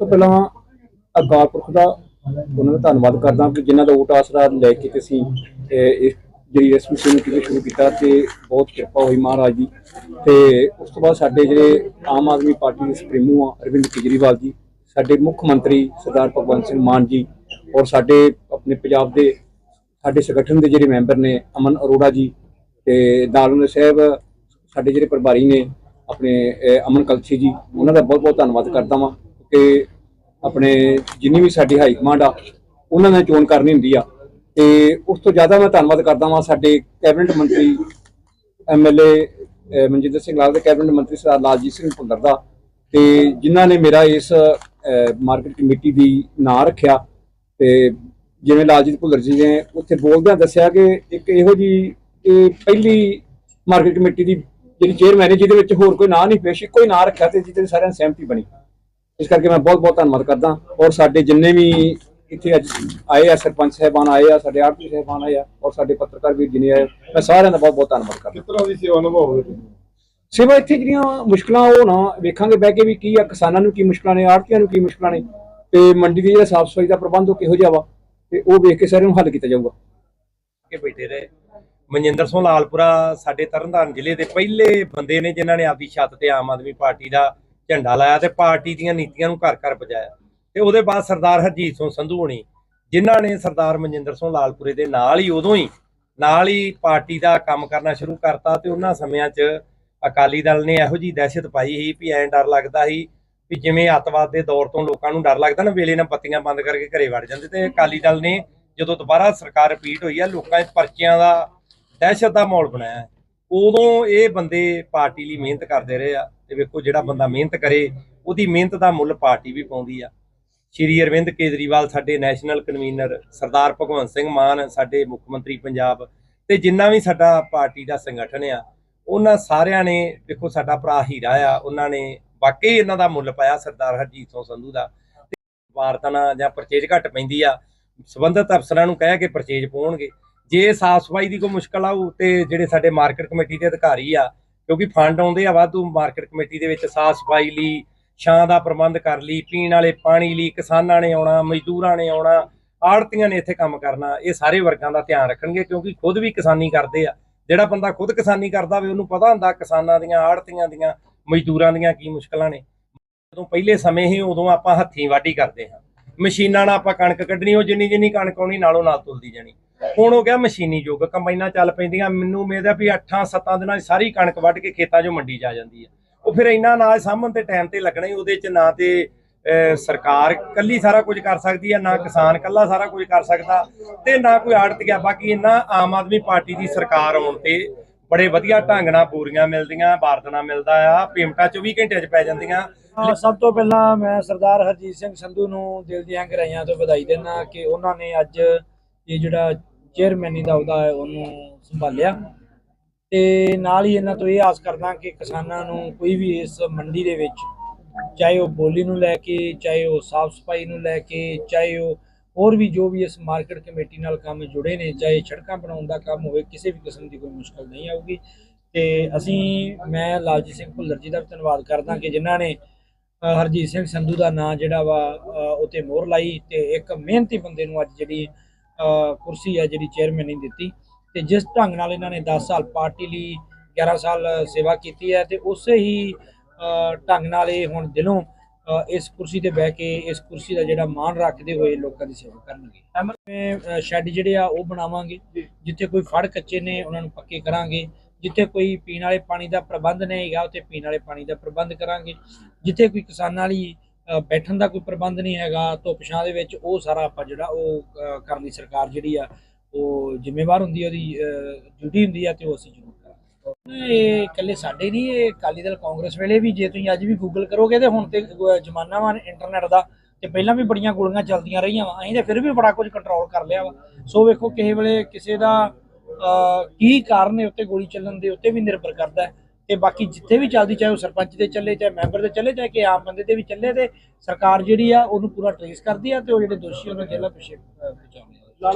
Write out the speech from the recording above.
ਤੋਂ ਪਹਿਲਾਂ ਅਕਾਲ ਪੁਰਖ ਦਾ ਉਹਨਾਂ ਦਾ ਧੰਨਵਾਦ ਕਰਦਾ ਕਿ ਜਿਨ੍ਹਾਂ ਦਾ ਓਟ ਆਸਰਾ ਲੈ ਕੇ ਤੇ ਅਸੀਂ ਇਸ ਜਿਹੜੀ ਇਸ ਮਿਸ਼ਨ ਨੂੰ ਕਿਵੇਂ ਸ਼ੁਰੂ ਕੀਤਾ ਤੇ ਬਹੁਤ ਕਿਰਪਾ ਹੋਈ ਮਹਾਰਾਜ ਦੀ। ਤੇ ਉਸ ਤੋਂ ਬਾਅਦ ਸਾਡੇ ਜਿਹੜੇ ਆਮ ਆਦਮੀ ਪਾਰਟੀ ਦੇ ਸੁਪਰੀਮੋ ਆ, ਅਰਵਿੰਦ ਕੇਜਰੀਵਾਲ ਜੀ, ਸਾਡੇ ਮੁੱਖ ਮੰਤਰੀ ਸਰਦਾਰ ਭਗਵੰਤ ਸਿੰਘ ਮਾਨ ਜੀ ਔਰ ਸਾਡੇ ਆਪਣੇ ਪੰਜਾਬ ਦੇ ਸਾਡੇ ਸੰਗਠਨ ਦੇ ਜਿਹੜੇ ਮੈਂਬਰ ਨੇ ਅਮਨ ਅਰੋੜਾ ਜੀ ਤੇ ਦਾਲੂਨੇ ਸਾਹਿਬ ਸਾਡੇ ਜਿਹੜੇ ਪ੍ਰਭਾਰੀ ਨੇ, ਆਪਣੇ ਅਮਨ ਕਲਸੀ ਜੀ, ਉਹਨਾਂ ਦਾ ਬਹੁਤ ਬਹੁਤ ਧੰਨਵਾਦ ਕਰਦਾ ਵਾਂ। ਕਿ ਆਪਣੇ ਜਿੰਨੀ ਵੀ ਸਾਡੀ ਹਾਈ ਕਮਾਂਡ ਆ, ਉਹਨਾਂ ਨੇ ਚੋਣ ਕਰਨੀ ਹੁੰਦੀ ਆ। ਤੇ ਉਸ ਤੋਂ ਜ਼ਿਆਦਾ ਮੈਂ ਧੰਨਵਾਦ ਕਰਦਾ ਵਾਂ ਸਾਡੇ ਕੈਬਨਿਟ ਮੰਤਰੀ ਐਮਐਲਏ ਮਨਜਿੰਦਰ ਸਿੰਘ ਲਾਲ ਦੇ ਕੈਬਨਿਟ ਮੰਤਰੀ ਸਰਦਾਰ ਲਾਲਜੀਤ ਸਿੰਘ ਭੁੱਲਰ ਦਾ। ਤੇ ਜਿਨ੍ਹਾਂ ਨੇ ਮੇਰਾ ਇਸ ਮਾਰਕੀਟ ਕਮੇਟੀ ਦੀ ਨਾਂ ਰੱਖਿਆ ਤੇ ਜਿਵੇਂ ਲਾਲਜੀਤ ਭੁੱਲਰ ਜੀ ਨੇ ਉੱਥੇ ਬੋਲਦਿਆਂ ਦੱਸਿਆ ਕਿ ਇੱਕ ਇਹੋ ਜੀ, ਇਹ ਪਹਿਲੀ ਮਾਰਕੀਟ ਕਮੇਟੀ ਦੀ ਜਿਹੜੀ ਚੇਅਰਮੈਨ ਹੈ, ਜਿਹਦੇ ਵਿੱਚ ਹੋਰ ਕੋਈ ਨਾਂ ਨਹੀਂ ਪੇਸ਼, ਇੱਕੋ ਹੀ ਨਾਂ ਰੱਖਿਆ ਤੇ ਜਿਹਦੇ ਸਾਰਿਆਂ ਦੀ ਸਹਿਮਤੀ ਬਣੀ। ਇਸ ਕਰਕੇ ਮੈਂ ਬਹੁਤ ਬਹੁਤ ਧੰਨਵਾਦ ਕਰਦਾ ਔਰ ਸਾਡੇ ਜਿੰਨੇ ਵੀ ਇੱਥੇ ਅੱਜ ਆਏ ਆ ਸਰਪੰਚ ਸਾਹਿਬਾਨ ਆਏ ਆ ਸਾਡੇ ਆੜਤੀ ਸਾਹਿਬਾਨ ਆਏ ਆ ਔਰ ਸਾਡੇ ਪੱਤਰਕਾਰ ਵੀਰ ਜਿਨੇ ਆਏ ਮੈਂ ਸਾਰਿਆਂ ਦਾ ਬਹੁਤ ਬਹੁਤ ਧੰਨਵਾਦ ਕਰਦਾ। ਤਰ੍ਹਾਂ ਦੀ ਸੇਵਾ ਨਿਭਾਓਗੇ ਸੇਵਾ ਇੱਥੇ ਜਿਹੜੀਆਂ ਮੁਸ਼ਕਲਾਂ ਉਹ ਨਾ ਵੇਖਾਂਗੇ ਬਹਿ ਕੇ ਵੀ ਕੀ ਆ ਕਿਸਾਨਾਂ ਨੂੰ ਕੀ ਮੁਸ਼ਕਲਾਂ ਨੇ ਆੜਤੀਆਂ ਨੂੰ ਕੀ ਮੁਸ਼ਕਲਾਂ ਨੇ ਤੇ ਮੰਡੀ ਦੀ ਜਿਹੜਾ ਸਾਫ਼ ਸਫ਼ਾਈ ਦਾ ਪ੍ਰਬੰਧ ਉਹ ਕਿਹੋ ਜਿਹਾ ਵਾ ਤੇ ਉਹ ਵੇਖ ਕੇ ਸਾਰਿਆਂ ਨੂੰ ਹੱਲ ਕੀਤਾ ਜਾਊਗਾ। ਕੇ ਬੈਠੇ ਰਹੇ। ਮਨਜਿੰਦਰ ਸਿੰਘ ਲਾਲਪੁਰਾ ਸਾਡੇ ਤਰਨਤਾਰਨ ਜ਼ਿਲ੍ਹੇ ਦੇ ਪਹਿਲੇ ਬੰਦੇ ਨੇ ਜਿਨ੍ਹਾਂ ਨੇ ਆਪਦੀ ਛੱਤ ਤੇ ਆਮ ਆਦਮੀ ਪਾਰਟੀ ਦਾ ਝੰਡਾ ਲਾਇਆ ਤੇ ਪਾਰਟੀ ਦੀਆਂ ਨੀਤੀਆਂ ਨੂੰ ਘਰ ਘਰ ਪਹੁੰਚਾਇਆ ਤੇ ਉਹਦੇ ਬਾਅਦ ਸਰਦਾਰ ਹਰਜੀਤ ਸਿੰਘ ਸੰਧੂ ਹੋਣੀ, ਜਿਨ੍ਹਾਂ ਨੇ ਸਰਦਾਰ ਮਨਜਿੰਦਰ ਸਿੰਘ ਲਾਲਪੁਰੇ ਦੇ ਨਾਲ ਹੀ ਉਦੋਂ ਹੀ, ਨਾਲ ਹੀ ਪਾਰਟੀ ਦਾ ਕੰਮ ਕਰਨਾ ਸ਼ੁਰੂ ਕਰਤਾ ਤੇ ਉਹਨਾਂ ਸਮਿਆਂ 'ਚ ਅਕਾਲੀ ਦਲ ਨੇ ਇਹੋ ਜੀ ਦਹਿਸ਼ਤ ਪਾਈ ਸੀ ਵੀ ਐਂ ਡਰ ਲੱਗਦਾ ਸੀ ਵੀ ਜਿਵੇਂ ਅੱਤਵਾਦ ਦੇ ਦੌਰ ਤੋਂ ਲੋਕਾਂ ਨੂੰ ਡਰ ਲੱਗਦਾ ਨਾ, ਵੇਲੇ ਨਾਲ ਬੱਤੀਆਂ ਬੰਦ ਕਰਕੇ ਘਰੇ ਵੜ ਜਾਂਦੇ ਤੇ ਅਕਾਲੀ ਦਲ ਨੇ ਜਦੋਂ ਦੁਬਾਰਾ ਸਰਕਾਰ ਰਿਪੀਟ ਹੋਈ ਆ, ਲੋਕਾਂ 'ਚ ਪਰਚੀਆਂ ਦਾ ਦਹਿਸ਼ਤ ਦਾ ਮਾਹੌਲ ਬਣਾਇਆ। ਉਦੋਂ ਇਹ ਬੰਦੇ ਪਾਰਟੀ ਲਈ ਮਿਹਨਤ ਕਰਦੇ ਰਹੇ ਆ। ਤੇ ਵੇਖੋ ਜਿਹੜਾ ਬੰਦਾ ਮਿਹਨਤ ਕਰੇ, ਉਹਦੀ ਮਿਹਨਤ ਦਾ ਮੁੱਲ ਪਾਰਟੀ ਵੀ ਪਾਉਂਦੀ ਆ। ਸ਼੍ਰੀ ਅਰਵਿੰਦ ਕੇਜਰੀਵਾਲ ਸਾਡੇ ਨੈਸ਼ਨਲ ਕਨਵੀਨਰ, ਸਰਦਾਰ ਭਗਵੰਤ ਸਿੰਘ ਮਾਨ ਸਾਡੇ ਮੁੱਖ ਮੰਤਰੀ ਪੰਜਾਬ ਤੇ ਜਿੰਨਾ ਵੀ ਸਾਡਾ ਪਾਰਟੀ ਦਾ ਸੰਗਠਨ ਆ, ਉਹਨਾਂ ਸਾਰਿਆਂ ਨੇ ਦੇਖੋ ਸਾਡਾ ਭਰਾ ਹੀਰਾ ਆ, ਉਹਨਾਂ ਨੇ ਵਾਕਈ ਇਹਨਾਂ ਦਾ ਮੁੱਲ ਪਾਇਆ ਸਰਦਾਰ ਹਰਜੀਤ ਸਿੰਘ ਸੰਧੂ ਦਾ। ਤੇ ਵਾਰਤਨਾ ਜਾਂ ਪਰਚੇਜ ਘੱਟ ਪੈਂਦੀ ਆ, ਸਬੰਧਤ ਅਫਸਰਾਂ ਨੂੰ ਕਹਿ ਕੇ ਪਰਚੇਜ ਪਾਉਣਗੇ। ਜੇ ਸਾਫ਼ ਸਫ਼ਾਈ ਦੀ ਕੋਈ ਮੁਸ਼ਕਲ ਆਊ ਤੇ ਜਿਹੜੇ ਸਾਡੇ ਮਾਰਕੀਟ ਕਮੇਟੀ ਦੇ ਅਧਿਕਾਰੀ ਆ ਕਿਉਂਕਿ ਫੰਡ ਆਉਂਦੇ ਆ ਵਾਧੂ ਮਾਰਕੀਟ ਕਮੇਟੀ ਦੇ ਵਿੱਚ ਸਾਫ਼ ਸਫ਼ਾਈ ਲਈ, ਛਾਂ ਦਾ ਪ੍ਰਬੰਧ ਕਰ ਲਈ, ਪੀਣ ਵਾਲੇ ਪਾਣੀ ਲਈ, ਕਿਸਾਨਾਂ ਨੇ ਆਉਣਾ, ਮਜ਼ਦੂਰਾਂ ਨੇ ਆਉਣਾ, ਆੜਤੀਆਂ ਨੇ ਇੱਥੇ ਕੰਮ ਕਰਨਾ, ਇਹ ਸਾਰੇ ਵਰਗਾਂ ਦਾ ਧਿਆਨ ਰੱਖਣਗੇ ਕਿਉਂਕਿ ਖੁਦ ਵੀ ਕਿਸਾਨੀ ਕਰਦੇ ਆ। ਜਿਹੜਾ ਬੰਦਾ ਖੁਦ ਕਿਸਾਨੀ ਕਰਦਾ ਹੋਵੇ, ਉਹਨੂੰ ਪਤਾ ਹੁੰਦਾ ਕਿਸਾਨਾਂ ਦੀਆਂ, ਆੜਤੀਆਂ ਦੀਆਂ, ਮਜ਼ਦੂਰਾਂ ਦੀਆਂ ਕੀ ਮੁਸ਼ਕਲਾਂ ਨੇ। ਜਦੋਂ ਪਹਿਲੇ ਸਮੇਂ ਹੀ ਉਦੋਂ ਆਪਾਂ ਹੱਥੀਂ ਵਾਢੀ ਕਰਦੇ ਹਾਂ। ਮਸ਼ੀਨਾਂ ਨਾਲ ਆਪਾਂ ਕਣਕ ਕੱਢਣੀ, ਉਹ ਜਿੰਨੀ ਜਿੰਨੀ ਕਣਕ ਆਉਣੀ ਨਾਲੋਂ ਨਾਲ ਤੁਲਦੀ ਜਾਣੀ। ਹੁਣ ਹੋ ਗਿਆ ਮਸ਼ੀਨੀ ਯੁੱਗ, ਕੰਬਾਈਨਾਂ ਚੱਲ ਪੈਂਦੀਆਂ, ਮੈਨੂੰ ਉਮੀਦ ਹੈ ਵੀ 8-7 ਦਿਨਾਂ 'ਚ ਸਾਰੀ ਕਣਕ ਵੱਢ ਕੇ ਖੇਤਾਂ 'ਚੋਂ ਮੰਡੀ ਜਾ ਜਾਂਦੀ ਹੈ। ਉਹ ਫਿਰ ਇੰਨਾ ਅਨਾਜ ਸਾਂਭਣ ਤੇ ਟਾਈਮ ਤੇ ਲੱਗਣਾ ਹੀ, ਉਹਦੇ 'ਚ ਨਾ ਤੇ ਸਰਕਾਰ ਕੱਲੀ ਸਾਰਾ ਕੁਝ ਕਰ ਸਕਦੀ ਹੈ, ਨਾ ਕਿਸਾਨ ਕੱਲਾ ਸਾਰਾ ਕੁਝ ਕਰ ਸਕਦਾ ਤੇ ਨਾ ਕੋਈ ਆੜਤੀਆ ਬਾਕੀ ਇਹਨਾਂ ਆਮ ਆਦਮੀ ਪਾਰਟੀ ਦੀ ਸਰਕਾਰ ਆਉਣ ਤੇ ਬੜੇ ਵਧੀਆ ਢੰਗ ਨਾਲ ਪੂਰੀਆਂ ਮਿਲਦੀਆਂ ਬਾਰਦਨਾ ਮਿਲਦਾ ਆ, ਪੇਮਟਾਂ 24 ਘੰਟਿਆਂ 'ਚ ਪੈ ਜਾਂਦੀਆਂ। ਸਭ ਤੋਂ ਪਹਿਲਾਂ ਮੈਂ ਸਰਦਾਰ ਹਰਜੀਤ ਸਿੰਘ ਸੰਧੂ ਨੂੰ ਦਿਲ ਦੀਆਂ ਗਹਿਰਾਈਆਂ ਤੋਂ ਵਧਾਈ ਦਿੰਦਾ ਕਿ ਉਹਨਾਂ ਨੇ ਅੱਜ ਇਹ ਜਿਹੜਾ ਚੇਅਰਮੈਨੀ ਦਾ ਉਹਦਾ ਉਹਨੂੰ ਸੰਭਾਲਿਆ। ਤੇ ਨਾਲ ਹੀ ਇਹਨਾਂ ਤੋਂ ਇਹ ਆਸ ਕਰਦਾ ਕਿ ਕਿਸਾਨਾਂ ਨੂੰ ਕੋਈ ਵੀ ਇਸ ਮੰਡੀ ਦੇ ਵਿੱਚ ਚਾਹੇ ਉਹ ਬੋਲੀ ਨੂੰ ਲੈ ਕੇ ਚਾਹੇ ਉਹ ਸਾਫ਼ ਸਫ਼ਾਈ ਨੂੰ ਲੈ ਕੇ ਚਾਹੇ ਉਹ ਹੋਰ ਵੀ ਜੋ ਵੀ ਇਸ ਮਾਰਕੀਟ ਕਮੇਟੀ ਨਾਲ ਕੰਮ ਜੁੜੇ ਨੇ ਚਾਹੇ ਸੜਕਾਂ ਬਣਾਉਣ ਦਾ ਕੰਮ ਹੋਵੇ ਕਿਸੇ ਵੀ ਕਿਸਮ ਦੀ ਕੋਈ ਮੁਸ਼ਕਲ ਨਹੀਂ ਆਊਗੀ। ਤੇ ਅਸੀਂ ਮੈਂ ਲਾਲਜੀਤ ਸਿੰਘ ਭੁੱਲਰ ਜੀ ਦਾ ਵੀ ਧੰਨਵਾਦ ਕਰਦਾ ਕਿ ਜਿਨ੍ਹਾਂ ਨੇ ਹਰਜੀਤ ਸਿੰਘ ਸੰਧੂ ਦਾ ਨਾਂ ਜਿਹੜਾ ਵਾ ਅ, ਉਤੇ ਮੋਹਰ ਲਾਈ ਤੇ ਇੱਕ ਮਿਹਨਤੀ ਬੰਦੇ ਨੂੰ ਅੱਜ ਜਿਹੜੀ ਕੁਰਸੀ ਹੈ ਜਿਹੜੀ ਚੇਅਰਮੈਨ ਚੇਅਰਮੈਨੀ ਦਿੱਤੀ ਤੇ ਜਿਸ ਢੰਗ ਨਾਲ ਇਹਨਾਂ ਨੇ 10 ਸਾਲ ਪਾਰਟੀ ਲਈ 11 ਸਾਲ ਸੇਵਾ ਕੀਤੀ ਹੈ ਤੇ ਉਸੇ ਹੀ ਢੰਗ ਨਾਲ ਇਹ ਹੁਣ ਦਿਲੋਂ ਇਸ ਕੁਰਸੀ ਤੇ ਬਹਿ ਕੇ ਇਸ ਕੁਰਸੀ ਦਾ ਜਿਹੜਾ ਮਾਣ ਰੱਖਦੇ ਹੋਏ ਲੋਕਾਂ ਦੀ ਸੇਵਾ ਕਰਨਗੇ। ਸ਼ੈੱਡ ਜਿਹੜੇ ਆ ਉਹ ਬਣਾਵਾਂਗੇ, ਜਿੱਥੇ ਕੋਈ ਫੜ ਕੱਚੇ ਨੇ ਉਹਨਾਂ ਨੂੰ ਪੱਕੇ ਕਰਾਂਗੇ, ਜਿੱਥੇ ਕੋਈ ਪੀਣ ਵਾਲੇ ਪਾਣੀ ਦਾ ਪ੍ਰਬੰਧ ਨਹੀਂ ਹੈਗਾ ਉੱਥੇ ਪੀਣ ਵਾਲੇ ਪਾਣੀ ਦਾ ਪ੍ਰਬੰਧ ਕਰਾਂਗੇ, ਜਿੱਥੇ ਕੋਈ ਕਿਸਾਨਾਂ ਲਈ ਬੈਠਣ ਦਾ ਕੋਈ ਪ੍ਰਬੰਧ ਨਹੀਂ ਹੈਗਾ ਧੁੱਪ ਛਾਂ ਦੇ ਵਿੱਚ ਉਹ ਸਾਰਾ ਆਪਾਂ ਜਿਹੜਾ ਉਹ ਕਰਨ ਦੀ ਸਰਕਾਰ ਜਿਹੜੀ ਆ ਉਹ ਜ਼ਿੰਮੇਵਾਰ ਹੁੰਦੀ ਉਹਦੀ ਡਿਊਟੀ ਹੁੰਦੀ ਆ ਤੇ ਉਹ ਅਸੀਂ ਜ਼ਰੂਰ ਕਰਾਂਗੇ। ਇਹ ਇਕੱਲੇ ਸਾਡੇ ਨਹੀਂ ਇਹ ਅਕਾਲੀ ਦਲ ਕਾਂਗਰਸ ਵੇਲੇ ਵੀ ਜੇ ਤੁਸੀਂ ਅੱਜ ਵੀ ਗੂਗਲ ਕਰੋਗੇ ਤੇ ਹੁਣ ਤੇ ਜ਼ਮਾਨਾ ਵਾ ਇੰਟਰਨੈਟ ਦਾ ਤੇ ਪਹਿਲਾਂ ਵੀ ਬੜੀਆਂ ਗੋਲੀਆਂ ਚੱਲਦੀਆਂ ਰਹੀਆਂ ਵਾ ਅਸੀਂ ਤੇ ਫਿਰ ਵੀ ਬੜਾ ਕੁਝ ਕੰਟਰੋਲ ਕਰ ਲਿਆ ਵਾ। ਸੋ ਵੇਖੋ ਕਿਸੇ ਵੇਲੇ ਕਿਸੇ ਦਾ ਅ, ਕੀ ਕਾਰਨ ਹੈ ਉੱਤੇ ਗੋਲੀ ਚੱਲਣ ਦੇ ਉੱਤੇ ਵੀ ਨਿਰਭਰ ਕਰਦਾ ਹੈ। ਤੇ ਬਾਕੀ ਜਿੱਥੇ ਵੀ ਚੱਲਦੀ, ਚਾਹੇ ਉਹ ਸਰਪੰਚ ਦੇ ਚੱਲੇ, ਚਾਹੇ ਮੈਂਬਰ ਦੇ ਚੱਲੇ, ਚਾਹੇ ਕਿ ਆਮ ਬੰਦੇ ਦੇ ਵੀ ਚੱਲੇ ਤੇ ਸਰਕਾਰ ਜਿਹੜੀ ਆ ਉਹਨੂੰ ਪੂਰਾ ਟ੍ਰੇਸ ਕਰਦੀ ਆ ਤੇ ਉਹ ਜਿਹੜੇ ਦੋਸ਼ੀ ਉਹਨਾਂ ਜੇਲ੍ਹਾਂ ਪਿੱਛੇ ਪਹੁੰਚਾਉਂਦੇ ਆ।